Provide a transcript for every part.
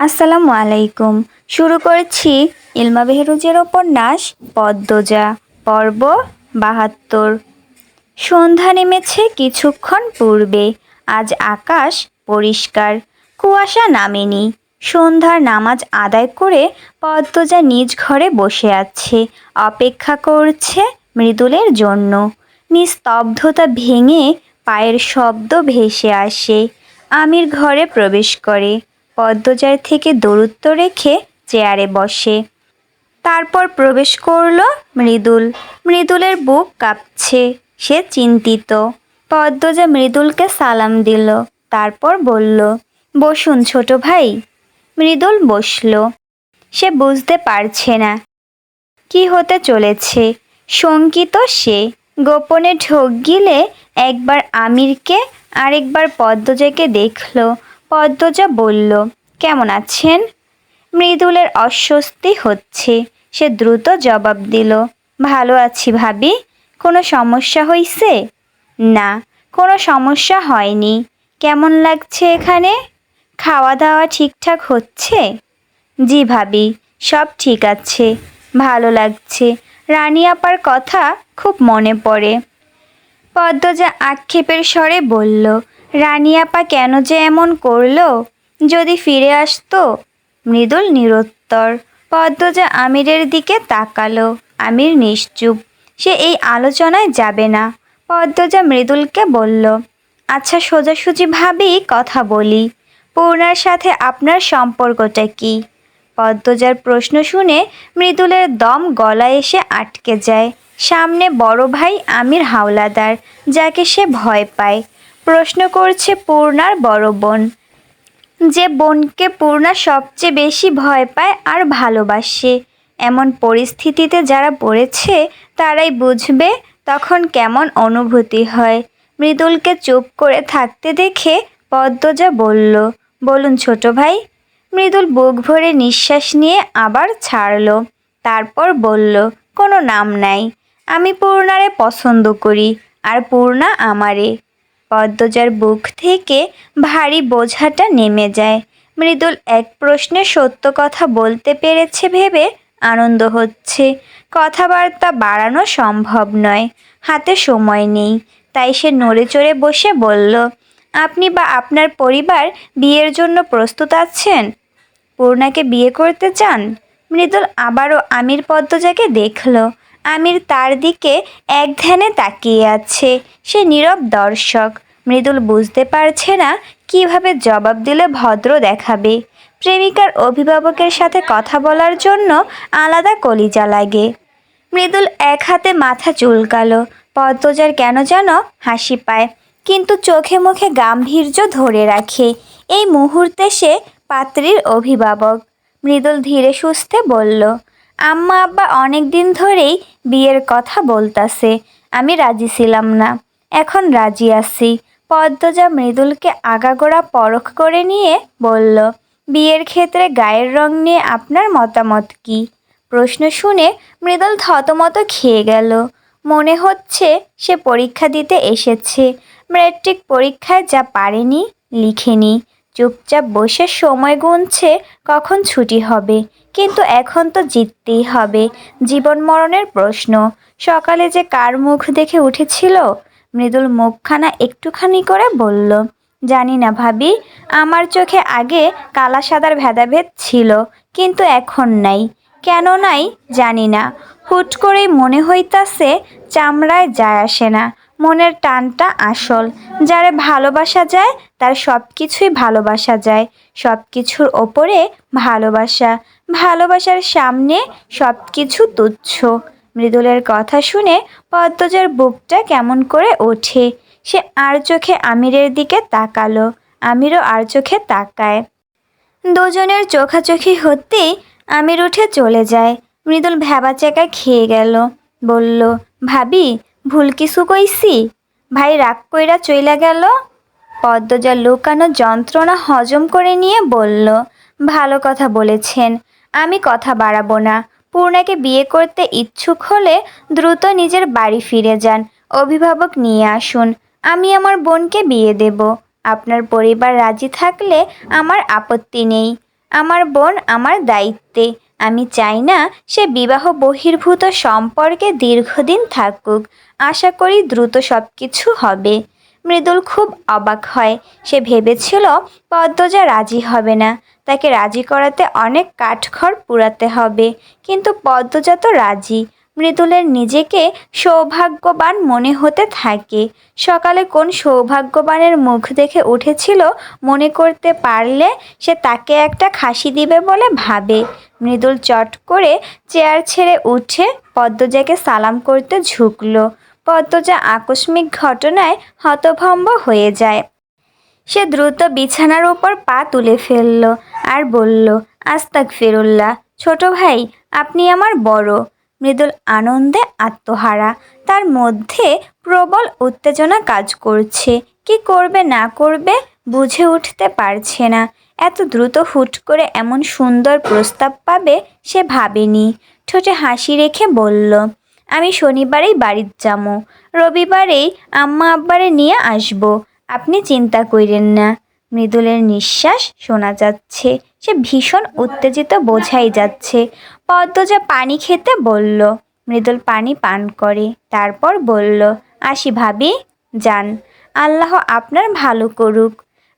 আসসালামু আলাইকুম। শুরু করছি ইলমা বেহরুজের উপন্যাস পদ্মজা, পর্ব বাহাত্তর। সন্ধ্যা নেমেছে কিছুক্ষণ পূর্বে। আজ আকাশ পরিষ্কার। কুয়াশা নামেনি। সন্ধ্যার নামাজ আদায় করে পদ্মজা নিজ ঘরে বসে আছে। অপেক্ষা করছে মৃদুলের জন্য। নিস্তব্ধতা ভেঙে পায়ের শব্দ ভেসে আসে। আমির ঘরে প্রবেশ করে। পদ্মজার থেকে দূরত্ব রেখে চেয়ারে বসে। তারপর প্রবেশ করল মৃদুল। মৃদুলের বুক কাঁপছে, সে চিন্তিত। পদ্মজা মৃদুলকে সালাম দিল, তারপর বলল, বসুন ছোট ভাই। মৃদুল বসল। সে বুঝতে পারছে না, কি হতে চলেছে? শঙ্কিত সে, গোপনে ঢোক গিলে একবার আমিরকে, আরেকবার পদ্মজাকে দেখল। পদ্মজা বলল, কেমন আছেন? মৃদুলের অস্বস্তি হচ্ছে। সে দ্রুত জবাব দিল, ভালো আছি ভাবি। কোনো সমস্যা হইছে? না, কোনো সমস্যা হয়নি। কেমন লাগছে এখানে? খাওয়া দাওয়া ঠিকঠাক হচ্ছে? জি ভাবি, সব ঠিক আছে। ভালো লাগছে। রানী আপার কথা খুব মনে পড়ে। পদ্মজা আক্ষেপের স্বরে বলল রানী আপা কেন যে এমন করল? যদি ফিরে আসতো? মৃদুল নিরুত্তর। পদ্মজা আমিরের দিকে তাকালো, আমির নিশ্চুপ। সে এই আলোচনায় যাবে না। পদ্মজা মৃদুলকে বলল আচ্ছা সোজাসুজি ভাবেই কথা বলি। পূর্ণার সাথে আপনার সম্পর্কটা কি? পদ্মজার প্রশ্ন শুনে মৃদুলের দম গলায় এসে আটকে যায়। সামনে বড় ভাই আমির হাওলাদার, যাকে সে ভয় পায়। প্রশ্ন করছে পূর্ণার বড় বোন। যে বোনকে পূর্ণা সবচেয়ে বেশি ভয় পায় আর ভালোবাসে। এমন পরিস্থিতিতে যারা পড়েছে, তারাই বুঝবে তখন কেমন অনুভূতি হয়। মৃদুলকে চুপ করে থাকতে দেখে পদ্মজা বলল, বলুন ছোট ভাই। মৃদুল বুক ভরে নিঃশ্বাস নিয়ে আবার ছাড়লো। তারপর বলল, কোনো নাম নাই। আমি পূর্ণারে পছন্দ করি, আর পূর্ণা আমারে। পদ্মজার বুক থেকে ভারী বোঝাটা নেমে যায়। মৃদুল এক প্রশ্নে সত্য কথা বলতে পেরেছে ভেবে আনন্দ হচ্ছে। কথাবার্তা বাড়ানো সম্ভব নয়, হাতে সময় নেই। তাই সে নড়ে চড়ে বসে বলল, আপনি বা আপনার পরিবার বিয়ের জন্য প্রস্তুত আছেন? পূর্ণাকে বিয়ে করতে চান? মৃদুল আবারও আমির পদ্মজাকে দেখল। আমির তার দিকে এক ধ্যানে তাকিয়ে আছে। সে নীরব দর্শক। মৃদুল বুঝতে পারছে না কীভাবে জবাব দিলে ভদ্র দেখাবে। প্রেমিকার অভিভাবকের সাথে কথা বলার জন্য আলাদা কলিজা লাগে। মৃদুল এক হাতে মাথা চুলকালো। পদ্মজার কেন যেন হাসি পায়। কিন্তু চোখে মুখে গাম্ভীর্য ধরে রাখে। এই মুহূর্তে সে পাত্রীর অভিভাবক। মৃদুল ধীরে সুস্থে বলল আম্মা আব্বা অনেক দিন ধরেই বিয়ের কথা বলতাছে। আমি রাজি ছিলাম না। এখন রাজি আছি। পদ্মজা মৃদুলকে আগাগোড়া পরখ করে নিয়ে বলল, বিয়ের ক্ষেত্রে গায়ের রং নিয়ে আপনার মতামত কি? প্রশ্ন শুনে মৃদুল থতমত খেয়ে গেল। মনে হচ্ছে সে পরীক্ষা দিতে এসেছে। ম্যাট্রিক পরীক্ষায় যা পারেনি, লিখেনি। চুপচাপ বসে সময় গুনছে, কখন ছুটি হবে? কিন্তু এখন তো জিততেই হবে। জীবন মরণের প্রশ্ন। সকালে যে কার মুখ দেখে উঠেছিল? মৃদুল মুখখানা একটুখানি করে বলল, জানি না ভাবি, আমার চোখে আগে কালা সাদার ভেদাভেদ ছিল, কিন্তু এখন নাই। কেন নাই জানি না। হুট করেই মনে হইতাছে চামড়ায় যায় আসে না। মনের টানটা আসল। যারে ভালোবাসা যায়, তার সব কিছুই ভালোবাসা যায়। সব কিছুর ওপরে ভালোবাসা। ভালোবাসার সামনে সব কিছু তুচ্ছ। মৃদুলের কথা শুনে পদ্মজার বুকটা কেমন করে ওঠে। সে আর চোখে আমিরের দিকে তাকালো। আমিরও আর চোখে তাকায়। দুজনের চোখাচোখি হতেই আমির উঠে চলে যায়। মৃদুল ভ্যাবাচাকা খেয়ে গেল। বলল, ভাবি ভুল কিছু কইছি? ভাই রাগ কইরা চইলা গেল। পদ্মজা লুকানো যন্ত্রণা হজম করে নিয়ে বলল, ভালো কথা বলেছেন, আমি কথা বাড়াবো না। পূর্ণাকে বিয়ে করতে ইচ্ছুক হলে দ্রুত নিজের বাড়ি ফিরে যান। অভিভাবক নিয়ে আসুন, আমি আমার বোনকে বিয়ে দেব। আপনার পরিবার রাজি থাকলে আমার আপত্তি নেই। আমার বোন আমার দায়িত্বে। আমি চাই না সে বিবাহ বহির্ভূত সম্পর্কে দীর্ঘদিন থাকুক। আশা করি দ্রুত সব কিছু হবে। মৃদুল খুব অবাক হয়। সে ভেবেছিল পদ্মজা রাজি হবে না। তাকে রাজি করাতে অনেক কাঠখড় পুরাতে হবে। কিন্তু পদ্মজা তো রাজি। মৃদুলের নিজেকে সৌভাগ্যবান মনে হতে থাকে। সকালে কোন সৌভাগ্যবানের মুখ দেখে উঠেছিল, মনে করতে পারলে সে তাকে একটা খাসি দিবে বলে ভাবে। মৃদুল চট করে চেয়ার ছেড়ে উঠে পদ্মজাকে সালাম করতে ঝুঁকলো। পদ্মজা আকস্মিক ঘটনায় হতভম্ব হয়ে যায়। সে দ্রুত বিছানার ওপর পা তুলে ফেলল আর বলল আস্তাক ফিরুল্লাহ ছোট ভাই, আপনি আমার বড়। মৃদুল আনন্দে আত্মহারা। তার মধ্যে প্রবল উত্তেজনা কাজ করছে। কি করবে না করবে বুঝে উঠতে পারছে না। এত দ্রুত হুট করে এমন সুন্দর প্রস্তাব পাবে সে ভাবেনি। ঠোঁটে হাসি রেখে বলল, আমি শনিবারেই বাড়ির যাব। রবিবারেই আম্মা আব্বারে নিয়ে আসব। আপনি চিন্তা কইরেন না মৃদুলের নিঃশ্বাস শোনা যাচ্ছে। সে ভীষণ উত্তেজিত বোঝাই যাচ্ছে। পদ্মজা পানি খেতে বলল, মৃদুল পানি পান করে। তারপর বলল, আসি ভাবি, যান। আল্লাহ আপনার ভালো করুক।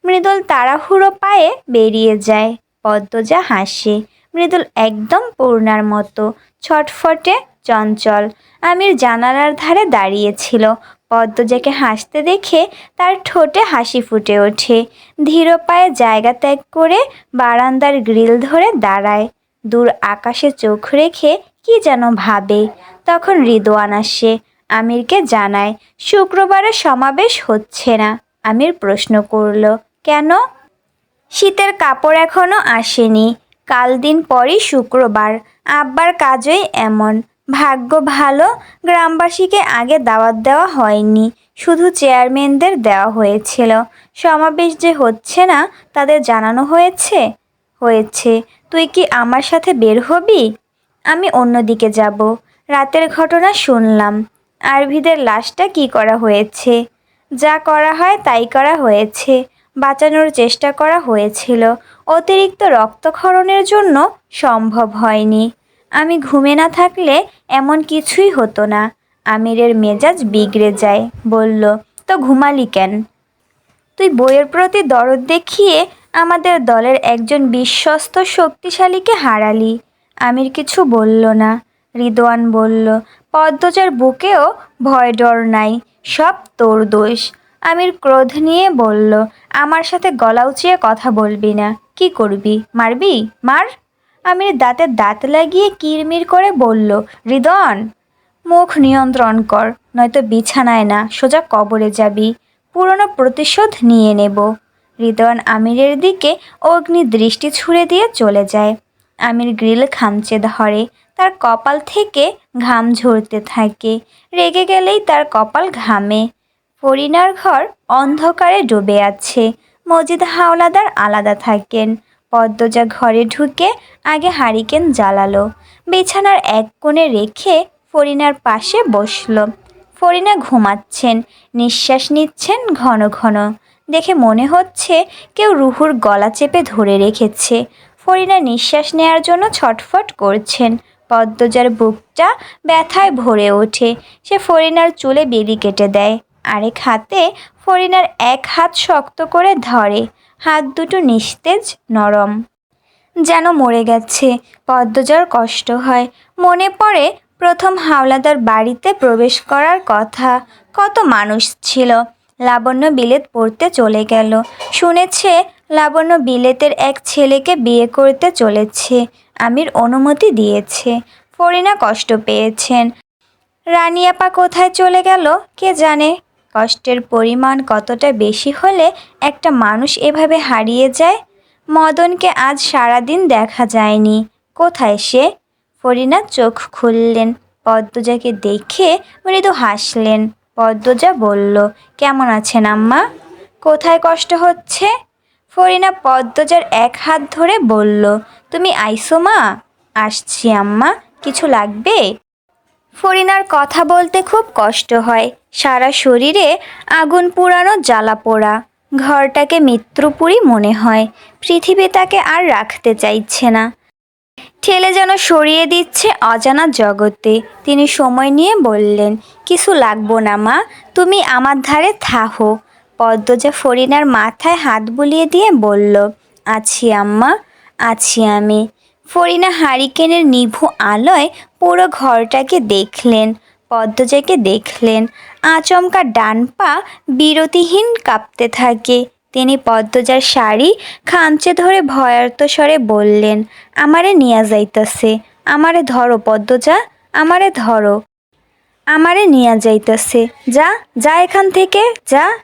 মৃদুল তাড়াহুড়ো পায়ে বেরিয়ে যায়। পদ্মজা হাসে। মৃদুল একদম পূর্ণার মতো। ছটফটে চঞ্চল। আমির জানালার ধারে দাঁড়িয়েছিল। পদ্মজাকে হাসতে দেখে তার ঠোঁটে হাসি ফুটে ওঠে। ধীর পায়ে জায়গা ত্যাগ করে বারান্দার গ্রিল ধরে দাঁড়ায়। দূর আকাশে চোখ রেখে কি যেন ভাবে। তখন রিদোয়ান আসে। আমিরকে জানায়, শুক্রবারে সমাবেশ হচ্ছে না। আমির প্রশ্ন করল। কেন? শীতের কাপড় এখনও আসেনি। কাল দিন পরই শুক্রবার। আব্বার কাজই এমন। ভাগ্য ভালো, গ্রামবাসীকে আগে দাওয়াত দেওয়া হয়নি। শুধু চেয়ারম্যানদের দেওয়া হয়েছিল। সমাবেশ যে হচ্ছে না, তাদের জানানো হয়েছে? হয়েছে। তুই কি আমার সাথে বের হবি? আমি অন্যদিকে যাব। রাতের ঘটনা শুনলাম। আরভিদের লাশটা কি করা হয়েছে? যা করা হয় তাই করা হয়েছে। বাঁচানোর চেষ্টা করা হয়েছিল। অতিরিক্ত রক্তক্ষরণের জন্য সম্ভব হয়নি। আমি ঘুমে না থাকলে এমন কিছুই হতো না। আমিরের মেজাজ বিগড়ে যায়, বলল, তো ঘুমালি কেন? তুই বইয়ের প্রতি দরদ দেখিয়ে আমাদের দলের একজন বিশ্বস্ত শক্তিশালীকে হারালি। আমির কিছু বলল না। রিদওয়ান বলল, পদ্মজার বুকেও ভয় ডর নাই, সব তোর দোষ। আমির ক্রোধ নিয়ে বলল, আমার সাথে গলা উঁচিয়ে কথা বলবি না। কি করবি? মারবি? মার? আমির দাঁতে দাঁত লাগিয়ে কিরমির করে বলল, রিদন, মুখ নিয়ন্ত্রণ কর, নয়তো বিছানায় না, সোজা কবরে যাবি। পুরনো প্রতিশোধ নিয়ে নেব। রিদওয়ান আমিরের দিকে অগ্নি দৃষ্টি ছুড়ে দিয়ে চলে যায়। আমির গ্রিল খামচে ধরে, তার কপাল থেকে ঘাম ঝরতে থাকে। রেগে গেলেই তার কপাল ঘামে। ফরিনার ঘর অন্ধকারে ডুবে আছে। মজিদ হাওলাদার আলাদা থাকেন। পদ্মজা ঘরে ঢুকে আগে হারিকেন জ্বালালো। বিছানার এক কোণে রেখে ফরিনার পাশে বসল। ফরিনা ঘুমাচ্ছেন, নিঃশ্বাস নিচ্ছেন ঘন ঘন। দেখে মনে হচ্ছে কেউ রুহুর গলা চেপে ধরে রেখেছে। ফরিনা নিঃশ্বাস নেয়ার জন্য ছটফট করছেন। পদ্মজার বুকটা ব্যথায় ভরে ওঠে। সে ফরিনার চুলে বেলি কেটে দেয়। আরেক হাতে ফরিনার এক হাত শক্ত করে ধরে, হাত দুটো নিস্তেজ নরম। যেন মরে গেছে, পদ্মজার কষ্ট হয়। মনে পড়ে প্রথম হাওলাদার বাড়িতে প্রবেশ করার কথা। কত মানুষ ছিল। লাবণ্য বিলেত পড়তে চলে গেল। শুনেছে, লাবণ্য বিলেতের এক ছেলেকে বিয়ে করতে চলেছে। আমির অনুমতি দিয়েছে। ফরিনা কষ্ট পেয়েছেন। রানিয়াপা কোথায় চলে গেল, কে জানে? কষ্টের পরিমাণ কতটা বেশি হলে একটা মানুষ এভাবে হারিয়ে যায়? মদনকে আজ সারাদিন দেখা যায়নি। কোথায় সে? ফরিনা চোখ খুললেন। পদ্মজাকে দেখে মৃদু হাসলেন। পদ্মজা বলল, কেমন আছেন আম্মা? কোথায় কষ্ট হচ্ছে? ফরিনা পদ্মজার এক হাত ধরে বলল, তুমি আইসো মা। আসছি আম্মা। কিছু লাগবে? ফরিনার কথা বলতে খুব কষ্ট হয়। সারা শরীরে আগুন পুরানো জ্বালা পোড়া। ঘরটাকে মৃত্যুপুরী মনে হয়। পৃথিবী তাকে আর রাখতে চাইছে না। ঠেলে যেন সরিয়ে দিচ্ছে অজানা জগতে। তিনি সময় নিয়ে বললেন, কিছু লাগবো না মা, তুমি আমার ধারে থাহো। পদ্মজা ফরিনার মাথায় হাত বুলিয়ে দিয়ে বলল, আছি আম্মা, আছি আমি। ফরিনা হারিকেনের নিভু আলোয় পুরো ঘরটাকে দেখলেন। পদ্মজাকে দেখলেন। আচমকা ডান পা বিরতিহীন কাঁপতে থাকে। তিনি পদ্মজার শাড়ি খামচে ধরে ভয়ার্ত স্বরে বললেন, আমারে নিয়া যাইতাছে। আমারে ধরো পদ্মজা, আমারে ধরো। আমারে নিয়া যাইতাছে। যা যা এখান থেকে, যা।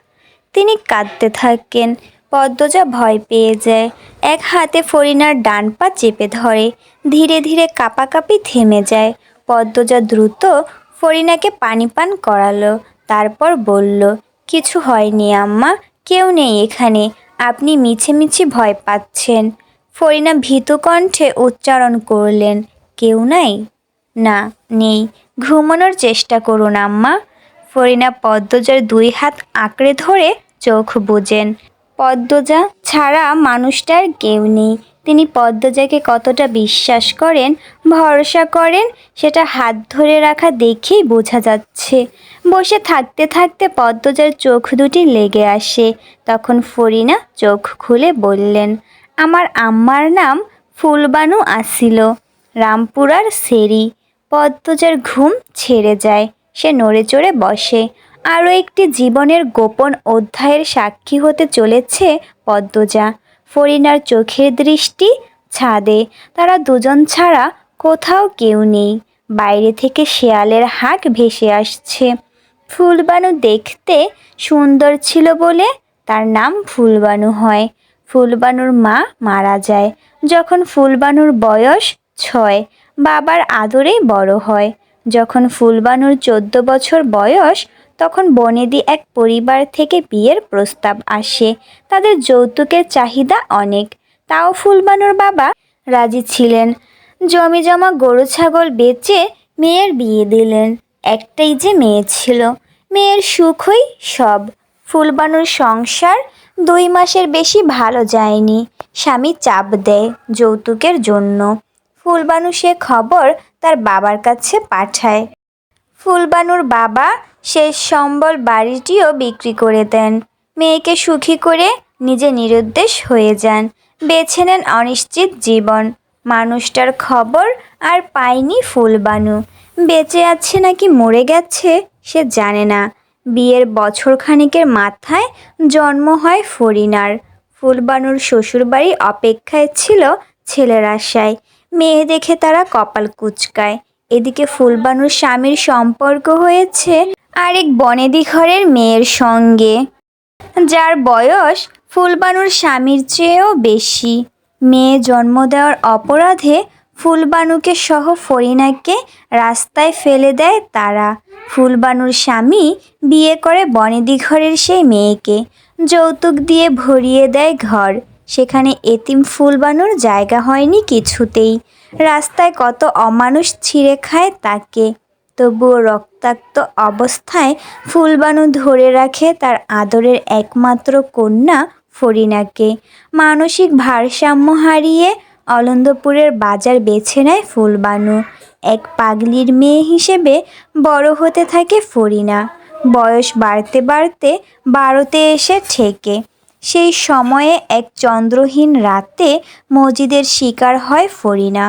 তিনি কাঁদতে থাকেন। পদ্মজা ভয় পেয়ে যায়। এক হাতে ফরিনার ডান পা চেপে ধরে। ধীরে ধীরে কাঁপাকাঁপি থেমে যায়। পদ্মজা দ্রুত ফরিনাকে পানি পান করালো, তারপর বলল, কিছু হয়নি আম্মা, কেউ নেই এখানে, আপনি মিছে মিছি ভয় পাচ্ছেন। ফরিনা ভীতু কণ্ঠে উচ্চারণ করলেন, কেউ নাই? না, নেই, ঘুমানোর চেষ্টা করুন আম্মা। ফরিনা পদ্মজার দুই হাত আঁকড়ে ধরে চোখ বুজেন, পদ্মজা ছাড়া মানুষটার কেউ নেই তিনি পদ্মজাকে কতটা বিশ্বাস করেন, ভরসা করেন, সেটা হাত ধরে রাখা দেখেই বোঝা যাচ্ছে। বসে থাকতে থাকতে পদ্মজার চোখ দুটি লেগে আসে। তখন ফরিনা চোখ খুলে বললেন, আমার আম্মার নাম ফুলবানু আসিল, রামপুরার সেরি। পদ্মজার ঘুম ছেড়ে যায়, সে নড়ে চড়ে বসে। আরও একটি জীবনের গোপন অধ্যায়ের সাক্ষী হতে চলেছে পদ্মজা। ফরিনার চোখের দৃষ্টি ছাদে। তারা দুজন ছাড়া কোথাও কেউ নেই। বাইরে থেকে শেয়ালের হাঁক ভেসে আসছে। ফুলবানু দেখতে সুন্দর ছিল বলে তার নাম ফুলবানু হয়। ফুলবানুর মা মারা যায় যখন ফুলবানুর বয়স ছয়, বাবার আদরেই বড় হয়। যখন ফুলবানুর চোদ্দ বছর বয়স তখন বনেদি এক পরিবার থেকে বিয়ের প্রস্তাব আসে। তাদের যৌতুকের চাহিদা অনেক। তাও ফুলবানুর বাবা রাজি ছিলেন। জমি জমা গরু ছাগল বেচে মেয়ের বিয়ে দিলেন। একটাই যে মেয়ে ছিল। মেয়ের সুখই সব। ফুলবানুর সংসার দুই মাসের বেশি ভালো যায়নি। স্বামী চাপ দেয় যৌতুকের জন্য। ফুলবানু সে খবর তার বাবার কাছে পাঠায়। ফুলবানুর বাবা শেষ সম্বল বাড়িটিও বিক্রি করে দেন। মেয়েকে সুখী করে নিজে নিরুদ্দেশ হয়ে যান। বেছে নেন অনিশ্চিত জীবন। মানুষটার খবর আর পায়নি ফুলবানু। বেঁচে আছে নাকি মরে গেছে সে জানে না। বিয়ের বছর খানিকের মাথায় জন্ম হয় ফরিনার। ফুলবানুর শ্বশুরবাড়ি অপেক্ষায় ছিল ছেলের আশায়। মেয়ে দেখে তারা কপাল কুচকায়। এদিকে ফুলবানুর স্বামীর সম্পর্ক হয়েছে আরেক বনেদি ঘরের মেয়ের সঙ্গে। যার বয়স ফুলবানুর স্বামীর চেয়েও বেশি। মেয়ে জন্ম দেওয়ার অপরাধে ফুলবানুকে সহ ফরিনাকে রাস্তায় ফেলে দেয় তারা। ফুলবানুর স্বামী বিয়ে করে বনেদি ঘরের সেই মেয়েকে। যৌতুক দিয়ে ভরিয়ে দেয় ঘর। সেখানে এতিম ফুলবানুর জায়গা হয়নি কিছুতেই। রাস্তায় কত অমানুষ ছিঁড়ে খায় তাকে। তবুও রক্তাক্ত অবস্থায় ফুলবানু ধরে রাখে তার আদরের একমাত্র কন্যা ফরিনাকে। মানসিক ভারসাম্য হারিয়ে অলন্দপুরের বাজার বেছে নেয় ফুলবানু। এক পাগলির মেয়ে হিসেবে বড় হতে থাকে ফরিনা। বয়স বাড়তে বাড়তে বারোতে এসে ঠেকে। সেই সময়ে এক চন্দ্রহীন রাতে মজিদের শিকার হয় ফরিনা।